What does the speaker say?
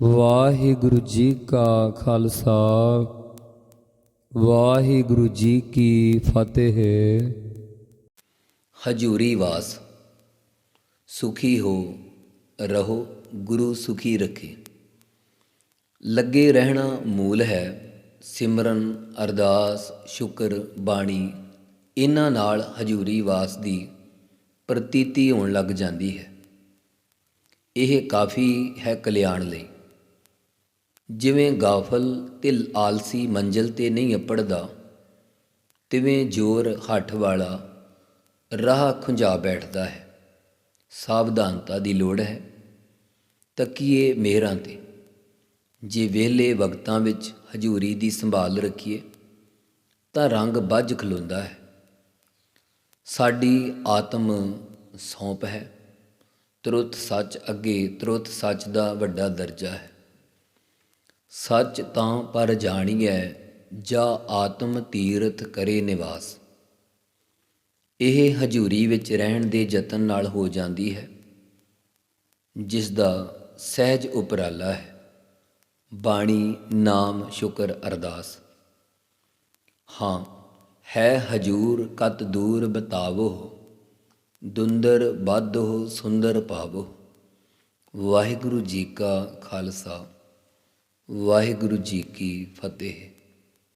ਵਾਹਿਗੁਰੂ ਜੀ ਕਾ ਖਾਲਸਾ, ਵਾਹਿਗੁਰੂ ਜੀ ਕੀ ਫਤਿਹ। ਹਜੂਰੀ ਵਾਸ, ਸੁਖੀ ਹੋ ਰਹੋ, ਗੁਰੂ ਸੁਖੀ ਰੱਖੇ। ਲੱਗੇ ਰਹਿਣਾ ਮੂਲ ਹੈ, ਸਿਮਰਨ, ਅਰਦਾਸ, ਸ਼ੁਕਰ, ਬਾਣੀ, ਇਹਨਾਂ ਨਾਲ ਹਜੂਰੀ ਵਾਸ ਦੀ ਪ੍ਰਤੀਤੀ ਹੋਣ ਲੱਗ ਜਾਂਦੀ ਹੈ। ਇਹ ਕਾਫੀ ਹੈ ਕਲਿਆਣ ਲਈ। ਜਿਵੇਂ ਗਾਫਲ ਤੇ ਆਲਸੀ ਮੰਜ਼ਲ ਤੇ ਨਹੀਂ ਅਪੜਦਾ, ਤਿਵੇਂ ਜੋਰ ਹੱਠ ਵਾਲਾ ਰਾਹ ਖੁੰਝਾ ਬੈਠਦਾ ਹੈ। ਸਾਵਧਾਨਤਾ ਦੀ ਲੋੜ ਹੈ। ਤੱਕੀਏ ਮਿਹਰਾਂ ਤੇ। ਜੇ ਵਿਹਲੇ ਵਕਤਾਂ ਵਿੱਚ ਹਜੂਰੀ ਦੀ ਸੰਭਾਲ ਰੱਖੀਏ, ਤਾਂ ਰੰਗ ਬੱਝ ਖਲੋਂਦਾ ਹੈ। ਸਾਡੀ ਆਤਮ ਸੌਂਪ ਹੈ। ਤੁਰਤ ਸੱਚ ਅੱਗੇ ਤੁਰਤ ਸੱਚ ਦਾ ਵੱਡਾ ਦਰਜਾ ਹੈ। ਸੱਚ ਤਾਂ ਪਰ ਜਾਣੀਐ, ਜਾਂ ਆਤਮ ਤੀਰਥ ਕਰੇ ਨਿਵਾਸ। ਇਹ ਹਜੂਰੀ ਵਿੱਚ ਰਹਿਣ ਦੇ ਯਤਨ ਨਾਲ ਹੋ ਜਾਂਦੀ ਹੈ। ਜਿਸ ਦਾ ਸਹਿਜ ਉਪਰਾਲਾ ਹੈ। ਬਾਣੀ ਨਾਮ ਸ਼ੁਕਰ ਅਰਦਾਸ। ਹਾਂ, ਹੈ ਹਜੂਰ ਕਤ ਦੂਰ ਬਤਾਵੋ, ਦੁੰਦਰ ਬਾਧੋ ਸੁੰਦਰ ਪਾਵੋ। ਵਾਹਿਗੁਰੂ ਜੀ ਕਾ ਖਾਲਸਾ। ਵਾਹਿਗੁਰੂ ਜੀ ਕੀ ਫਤਿਹ।